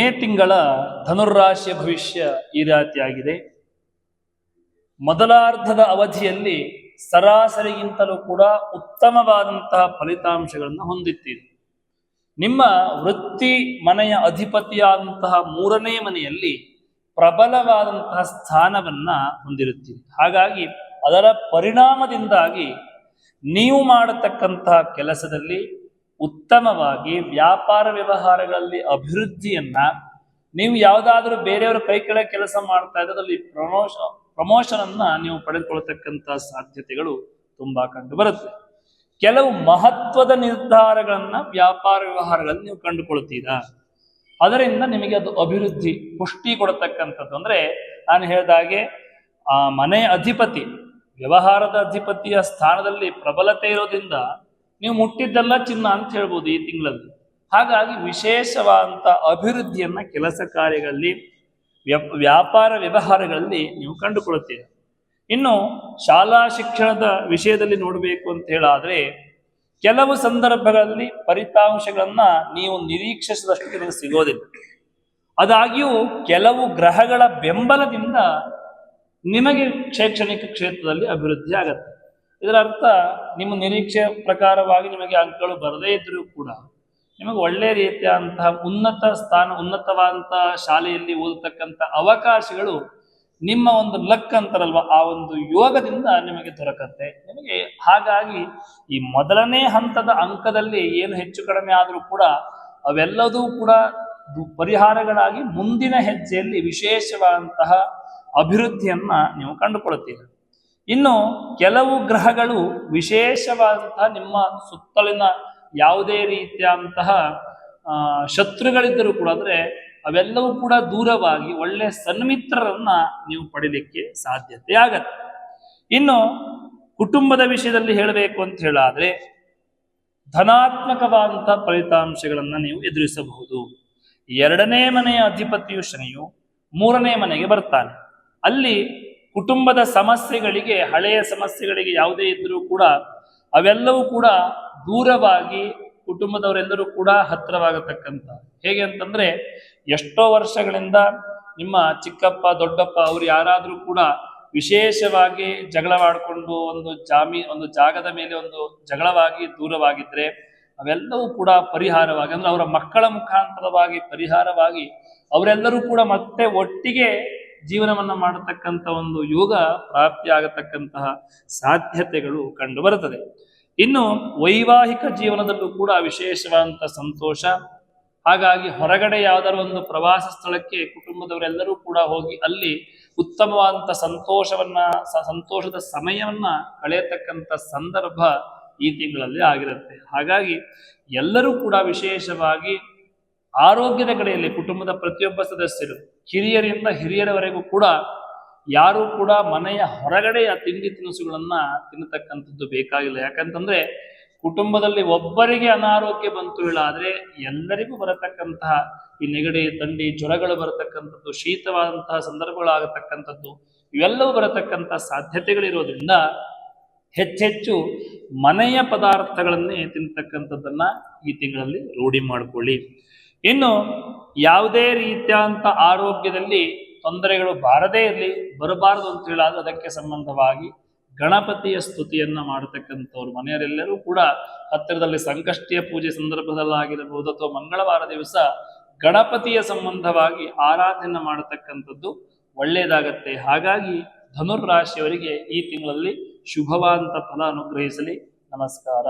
ತಿಂಗಳ ಧನುರಾಶಿಯ ಭವಿಷ್ಯ ಈ ರೀತಿಯಾಗಿದೆ ಮೊದಲಾರ್ಧದ ಅವಧಿಯಲ್ಲಿ ಸರಾಸರಿಗಿಂತಲೂ ಕೂಡ ಉತ್ತಮವಾದಂತಹ ಫಲಿತಾಂಶಗಳನ್ನು ಹೊಂದಿತ್ತೀರಿ ನಿಮ್ಮ ವೃತ್ತಿ ಮನೆಯ ಅಧಿಪತಿಯಾದಂತಹ ಮೂರನೇ ಮನೆಯಲ್ಲಿ ಪ್ರಬಲವಾದಂತಹ ಸ್ಥಾನವನ್ನ ಹೊಂದಿರುತ್ತೀರಿ. ಹಾಗಾಗಿ ಅದರ ಪರಿಣಾಮದಿಂದಾಗಿ ನೀವು ಮಾಡತಕ್ಕಂತಹ ಕೆಲಸದಲ್ಲಿ ಉತ್ತಮವಾಗಿ ವ್ಯಾಪಾರ ವ್ಯವಹಾರಗಳಲ್ಲಿ ಅಭಿವೃದ್ಧಿಯನ್ನ ನೀವು ಯಾವುದಾದ್ರೂ ಬೇರೆಯವರ ಕೈ ಕೆಳಗೆ ಕೆಲಸ ಮಾಡ್ತಾ ಇದ್ದಲ್ಲಿ ಪ್ರಮೋಷ ಪ್ರಮೋಷನ್ ಅನ್ನ ನೀವು ಪಡೆದುಕೊಳ್ತಕ್ಕಂತ ಸಾಧ್ಯತೆಗಳು ತುಂಬಾ ಕಂಡು ಬರುತ್ತೆ. ಕೆಲವು ಮಹತ್ವದ ನಿರ್ಧಾರಗಳನ್ನ ವ್ಯಾಪಾರ ವ್ಯವಹಾರಗಳಲ್ಲಿ ನೀವು ಕಂಡುಕೊಳ್ತೀರಾ? ಅದರಿಂದ ನಿಮಗೆ ಅದು ಅಭಿವೃದ್ಧಿ, ಪುಷ್ಟಿ ಕೊಡತಕ್ಕಂಥದ್ದು. ಅಂದ್ರೆ ನಾನು ಹೇಳಿದಾಗೆ ಆ ಮನೆ ಅಧಿಪತಿ, ವ್ಯವಹಾರದ ಅಧಿಪತಿಯ ಸ್ಥಾನದಲ್ಲಿ ಪ್ರಬಲತೆ ಇರೋದ್ರಿಂದ ನೀವು ಮುಟ್ಟಿದ್ದೆಲ್ಲ ಚಿನ್ನ ಅಂತ ಹೇಳ್ಬೋದು ಈ ತಿಂಗಳಲ್ಲಿ. ಹಾಗಾಗಿ ವಿಶೇಷವಾದಂಥ ಅಭಿವೃದ್ಧಿಯನ್ನ ಕೆಲಸ ಕಾರ್ಯಗಳಲ್ಲಿ ವ್ಯ- ವ್ಯಾಪಾರ ವ್ಯವಹಾರಗಳಲ್ಲಿ ನೀವು ಕಂಡುಕೊಳ್ಳುತ್ತೀರಿ. ಇನ್ನು ಶಾಲಾ ಶಿಕ್ಷಣದ ವಿಷಯದಲ್ಲಿ ನೋಡಬೇಕು ಅಂತ ಹೇಳಾದ್ರೆ, ಕೆಲವು ಸಂದರ್ಭಗಳಲ್ಲಿ ಫಲಿತಾಂಶಗಳನ್ನ ನೀವು ನಿರೀಕ್ಷಿಸಿದಷ್ಟು ನಿಮಗೆ ಸಿಗೋದಿಲ್ಲ. ಅದಾಗಿಯೂ ಕೆಲವು ಗ್ರಹಗಳ ಬೆಂಬಲದಿಂದ ನಿಮಗೆ ಶೈಕ್ಷಣಿಕ ಕ್ಷೇತ್ರದಲ್ಲಿ ಅಭಿವೃದ್ಧಿ ಆಗತ್ತೆ. ಇದರ ಅರ್ಥ ನಿಮ್ಮ ನಿರೀಕ್ಷೆ ಪ್ರಕಾರವಾಗಿ ನಿಮಗೆ ಅಂಕಗಳು ಬರದೇ ಇದ್ರೂ ಕೂಡ ನಿಮಗೆ ಒಳ್ಳೆ ರೀತಿಯಾದಂತಹ ಉನ್ನತ ಸ್ಥಾನ, ಉನ್ನತವಾದಂತಹ ಶಾಲೆಯಲ್ಲಿ ಓದತಕ್ಕಂಥ ಅವಕಾಶಗಳು ನಿಮ್ಮ ಒಂದು ಲಕ್ ಅಂತಾರಲ್ವ, ಆ ಒಂದು ಯೋಗದಿಂದ ನಿಮಗೆ ದೊರಕತ್ತೆ. ನಿಮಗೆ ಹಾಗಾಗಿ ಈ ಮೊದಲನೇ ಹಂತದ ಅಂಕದಲ್ಲಿ ಏನು ಹೆಚ್ಚು ಕಡಿಮೆ ಆದರೂ ಕೂಡ ಅವೆಲ್ಲದೂ ಕೂಡ ಪರಿಹಾರಗಳಾಗಿ ಮುಂದಿನ ಹೆಜ್ಜೆಯಲ್ಲಿ ವಿಶೇಷವಾದಂತಹ ಅಭಿವೃದ್ಧಿಯನ್ನ ನೀವು ಕಂಡುಕೊಳ್ಳುತ್ತೀರಿ. ಇನ್ನು ಕೆಲವು ಗ್ರಹಗಳು ವಿಶೇಷವಾದಂತಹ ನಿಮ್ಮ ಸುತ್ತಲಿನ ಯಾವುದೇ ರೀತಿಯಾದಂತಹ ಶತ್ರುಗಳಿದ್ದರೂ ಕೂಡ ಅಂದರೆ ಅವೆಲ್ಲವೂ ಕೂಡ ದೂರವಾಗಿ ಒಳ್ಳೆ ಸನ್ಮಿತ್ರರನ್ನ ನೀವು ಪಡೀಲಿಕ್ಕೆ ಸಾಧ್ಯತೆ ಆಗತ್ತೆ. ಇನ್ನು ಕುಟುಂಬದ ವಿಷಯದಲ್ಲಿ ಹೇಳಬೇಕು ಅಂತ ಹೇಳಾದ್ರೆ ಧನಾತ್ಮಕವಾದಂತಹ ಫಲಿತಾಂಶಗಳನ್ನು ನೀವು ಎದುರಿಸಬಹುದು. ಎರಡನೇ ಮನೆಯ ಅಧಿಪತಿಯು ಶನಿಯು ಮೂರನೇ ಮನೆಗೆ ಬರ್ತಾನೆ. ಅಲ್ಲಿ ಕುಟುಂಬದ ಸಮಸ್ಯೆಗಳಿಗೆ, ಹಳೆಯ ಸಮಸ್ಯೆಗಳಿಗೆ ಯಾವುದೇ ಇದ್ರೂ ಕೂಡ ಅವೆಲ್ಲವೂ ಕೂಡ ದೂರವಾಗಿ ಕುಟುಂಬದವರೆಲ್ಲರೂ ಕೂಡ ಹತ್ತಿರವಾಗತಕ್ಕಂಥ. ಹೇಗೆ ಅಂತಂದ್ರೆ, ಎಷ್ಟೋ ವರ್ಷಗಳಿಂದ ನಿಮ್ಮ ಚಿಕ್ಕಪ್ಪ, ದೊಡ್ಡಪ್ಪ ಅವ್ರು ಯಾರಾದರೂ ಕೂಡ ವಿಶೇಷವಾಗಿ ಜಗಳವಾಡಿಕೊಂಡು ಒಂದು ಜಾಮಿ, ಒಂದು ಜಾಗದ ಮೇಲೆ ಒಂದು ಜಗಳವಾಗಿ ದೂರವಾಗಿದ್ರೆ ಅವೆಲ್ಲವೂ ಕೂಡ ಪರಿಹಾರವಾಗಿ, ಅಂದ್ರೆ ಅವರ ಮಕ್ಕಳ ಮುಖಾಂತರವಾಗಿ ಪರಿಹಾರವಾಗಿ ಅವರೆಲ್ಲರೂ ಕೂಡ ಮತ್ತೆ ಒಟ್ಟಿಗೆ ಜೀವನವನ್ನ ಮಾಡತಕ್ಕಂಥ ಒಂದು ಯೋಗ ಪ್ರಾಪ್ತಿಯಾಗತಕ್ಕಂತಹ ಸಾಧ್ಯತೆಗಳು ಕಂಡು ಬರುತ್ತದೆ ಇನ್ನು ವೈವಾಹಿಕ ಜೀವನದಲ್ಲೂ ಕೂಡ ವಿಶೇಷವಾದಂಥ ಸಂತೋಷ, ಹಾಗಾಗಿ ಹೊರಗಡೆ ಯಾವ್ದಾದ್ರು ಒಂದು ಪ್ರವಾಸ ಸ್ಥಳಕ್ಕೆ ಕುಟುಂಬದವರೆಲ್ಲರೂ ಕೂಡ ಹೋಗಿ ಅಲ್ಲಿ ಉತ್ತಮವಾದಂಥ ಸಂತೋಷವನ್ನ ಸಂತೋಷದ ಸಮಯವನ್ನ ಕಳೆಯತಕ್ಕಂಥ ಸಂದರ್ಭ ಈ ತಿಂಗಳಲ್ಲಿ ಆಗಿರುತ್ತೆ. ಹಾಗಾಗಿ ಎಲ್ಲರೂ ಕೂಡ ವಿಶೇಷವಾಗಿ ಆರೋಗ್ಯದ ಕಡೆಯಲ್ಲಿ ಕುಟುಂಬದ ಪ್ರತಿಯೊಬ್ಬ ಸದಸ್ಯರು ಹಿರಿಯರಿಂದ ಹಿರಿಯರವರೆಗೂ ಕೂಡ ಯಾರೂ ಕೂಡ ಮನೆಯ ಹೊರಗಡೆಯ ತಿಂಡಿ ತಿನಿಸುಗಳನ್ನ ತಿನ್ನತಕ್ಕಂಥದ್ದು ಬೇಕಾಗಿಲ್ಲ. ಯಾಕಂತಂದ್ರೆ ಕುಟುಂಬದಲ್ಲಿ ಒಬ್ಬರಿಗೆ ಅನಾರೋಗ್ಯ ಬಂತು ಹೇಳಾದ್ರೆ ಎಲ್ಲರಿಗೂ ಬರತಕ್ಕಂತಹ ಈ ನೆಗಡಿ ತಂಡಿ ಜ್ವರಗಳು ಬರತಕ್ಕಂಥದ್ದು, ಶೀತವಾದಂತಹ ಸಂದರ್ಭಗಳಾಗತಕ್ಕಂಥದ್ದು, ಇವೆಲ್ಲವೂ ಬರತಕ್ಕಂಥ ಸಾಧ್ಯತೆಗಳಿರೋದ್ರಿಂದ ಹೆಚ್ಚೆಚ್ಚು ಮನೆಯ ಪದಾರ್ಥಗಳನ್ನೇ ತಿನ್ನತಕ್ಕಂಥದ್ದನ್ನ ಈ ತಿಂಗಳಲ್ಲಿ ರೂಢಿ ಮಾಡಿಕೊಳ್ಳಿ. ಇನ್ನು ಯಾವುದೇ ರೀತಿಯಾದಂಥ ಆರೋಗ್ಯದಲ್ಲಿ ತೊಂದರೆಗಳು ಬಾರದೇ ಇರಲಿ, ಬರಬಾರದು ಅಂತ ಹೇಳಾದ್ರೆ ಅದಕ್ಕೆ ಸಂಬಂಧವಾಗಿ ಗಣಪತಿಯ ಸ್ತುತಿಯನ್ನ ಮಾಡತಕ್ಕಂಥವ್ರು ಮನೆಯವರೆಲ್ಲರೂ ಕೂಡ ಹತ್ತಿರದಲ್ಲಿ ಸಂಕಷ್ಟಿಯ ಪೂಜೆ ಸಂದರ್ಭದಲ್ಲಾಗಿರಬಹುದು ಅಥವಾ ಮಂಗಳವಾರ ದಿವಸ ಗಣಪತಿಯ ಸಂಬಂಧವಾಗಿ ಆರಾಧನೆ ಮಾಡತಕ್ಕಂಥದ್ದು ಒಳ್ಳೆಯದಾಗತ್ತೆ ಹಾಗಾಗಿ ಧನುರ್ ರಾಶಿಯವರಿಗೆ ಈ ತಿಂಗಳಲ್ಲಿ ಶುಭವಾದಂಥ ಫಲ ಅನುಗ್ರಹಿಸಲಿ. ನಮಸ್ಕಾರ.